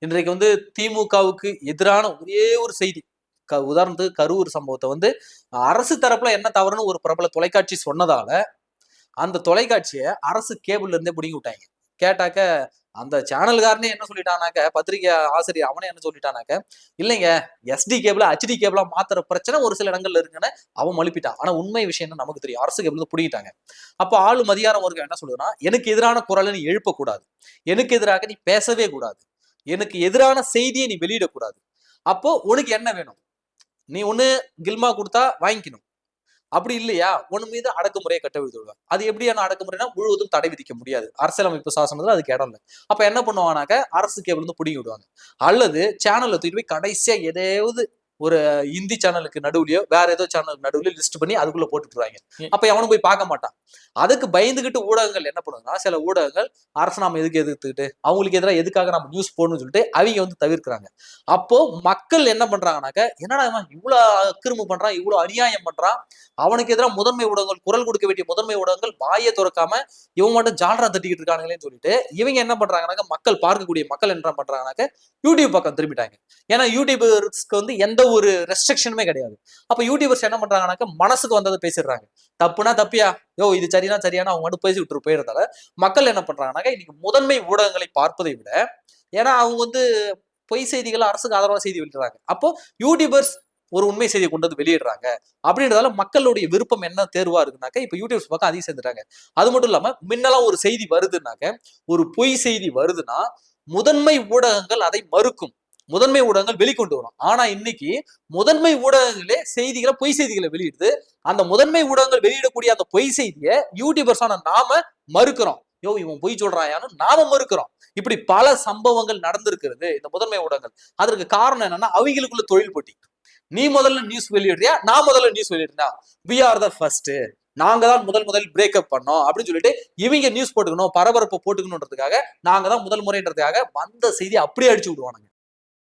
இன்றைக்கு வந்து திமுகவுக்கு எதிரான ஒரே ஒரு செய்தி. க- உதாரணத்துக்கு கரூர் சம்பவத்தை வந்து அரசு தரப்புல என்ன தவறுன்னு ஒரு பிரபல தொலைக்காட்சி சொன்னதால அந்த தொலைக்காட்சியை அரசு கேபிள்ல இருந்தே பிடிங்கி விட்டாங்க. கேட்டாக்க அந்த சேனல்காரனே என்ன சொல்லிட்டானாக்க பத்திரிகை ஆசிரியர் அவனே என்ன சொல்லிட்டானாக்க இல்லைங்க எஸ்டி கேபிள் ஹெச்டி கேபிளா மாத்துற பிரச்சனை ஒரு சில இடங்கள்ல இருக்குன்னு அவன் மழுப்பிட்டான். ஆனா உண்மை விஷயம் என்ன நமக்கு தெரியும். அரசு கேபிள் பிடிக்கிட்டாங்க அப்போ ஆளும் அதிகாரம் வர்க்கம் என்ன சொல்லுதுன்னா எனக்கு எதிரான குரலை நீ எழுப்பக்கூடாது. எனக்கு எதிராக நீ பேசவே கூடாது. எனக்கு எதிரான செய்தியை நீ வெளியிடக்கூடாது. அப்போ உனக்கு என்ன வேணும்? நீ ஒண்ணு கில்மா கொடுத்தா வாங்கிக்கணும். அப்படி இல்லையா? உன் மீது அடக்குமுறையை கட்ட விடுவாங்க அது எப்படியான அடக்குமுறைனா முழுவதும் தடை விதிக்க முடியாது. அரசியலமைப்பு சாசனத்தில் அதுக்கு இடம் இல்லை. அப்போ என்ன பண்ணுவாங்கனாக்க அரசு கேபிள் வந்து பிடிங்கி விடுவாங்க. அல்லது சேனல்ல தூக்கிட்டு போய் கடைசியா எதையாவது ஒரு இந்தி சேனலுக்கு நடுவுலயோ வேற ஏதோ சேனலுக்கு நடுவுலயோ லிஸ்ட் பண்ணி அதுக்குள்ள போட்டுட்டுருவாங்க. அப்ப எவனும் போய் பார்க்க மாட்டான். அதுக்கு பயந்துகிட்டு ஊடகங்கள் என்ன பண்ணுதுன்னா சில ஊடகங்கள் அரசு நாம எதுக்கு எதிர்த்துக்கிட்டு அவங்களுக்கு எதிராக எதுக்காக நம்ம நியூஸ் போடணும்னு சொல்லிட்டு அவங்க வந்து தவிர்க்கிறாங்க. அப்போ மக்கள் என்ன பண்றாங்கனாக்க என்னடா இவன் இவ்வளவு அக்கிரமம் பண்றான் இவ்வளவு அநியாயம் பண்றான் அவனுக்கு எதிராக முதன்மை ஊடகங்கள் குரல் கொடுக்க வேண்டிய முதன்மை ஊடகங்கள் வாயை திறக்காம இவன் மட்டும் ஜால்ரா தட்டிக்கிட்டு இருக்கானுங்களேன்னு சொல்லிட்டு இவங்க என்ன பண்றாங்கனாக்க மக்கள் பார்க்கக்கூடிய மக்கள் என்ன பண்றாங்கனாக்க யூடியூப் பக்கம் திரும்பிட்டாங்க. ஏன்னா யூடியூபர்ஸ்க்கு வந்து எந்த ஒரு ரெஸ்ட்ரிக்ஷனுமே கிடையாது. அப்போ யூடியூபர்ஸ் என்ன பண்றாங்கனாக்க மனசுக்கு வந்ததை பேசிடுறாங்க. தப்புனா தப்பியா? யோ இது சரினா சரியான அவங்க மட்டும் பேசி விட்டுரு போயிருந்தால மக்கள் என்ன பண்றாங்கனாக்க இன்னைக்கு முதன்மை ஊடகங்களை பார்ப்பதை விட ஏன்னா அவங்க வந்து பொய் செய்திகள் அரசுக்கு ஆதரவாக செய்தி வெளியிடுறாங்க. அப்போ யூடியூபர்ஸ் ஒரு உண்மை செய்தியை கொண்டு வந்து வெளியிடுறாங்க. அப்படின்றதால மக்களுடைய விருப்பம் என்ன தேர்வா இருக்குனாக்க இப்ப யூடியூப்ஸ் பக்கம் அதிகம் சேர்ந்துட்டாங்க. அது மட்டும் இல்லாம முன்னெல்லாம் ஒரு செய்தி வருதுனாக்க ஒரு பொய் செய்தி வருதுன்னா முதன்மை ஊடகங்கள் அதை மறுக்கும். முதன்மை ஊடகங்கள் வெளிக்கொண்டு வரும். ஆனா இன்னைக்கு முதன்மை ஊடகங்களே செய்திகளை பொய் செய்திகளை வெளியிடுது. அந்த முதன்மை ஊடகங்கள் வெளியிடக்கூடிய அந்த பொய் செய்தியை யூடியூபர்ஸான நாம மறுக்கிறோம். யோ இவன் பொய் சொல்றாயான்னு நாம மறுக்கிறோம். இப்படி பல சம்பவங்கள் நடந்திருக்கிறது இந்த முதன்மை ஊடகங்கள். அதற்கு காரணம் என்னன்னா அவங்களுக்குள்ள தொழில் போட்டி. நீ முதல்ல நியூஸ் வெளியிடுறியா? நான் முதல்ல நியூஸ் வெளியிடுறா வி ஆர் த ஃபர்ஸ்ட் நாங்க தான் முதல் முதல் பிரேக்கப் பண்ணோம் அப்படின்னு சொல்லிட்டு இவங்க நியூஸ் போட்டுக்கணும் பரபரப்பை போட்டுக்கணுன்றதுக்காக நாங்க தான் முதல் முறைன்றதுக்காக வந்த செய்தி அப்படியே அடிச்சு விடுவானுங்க.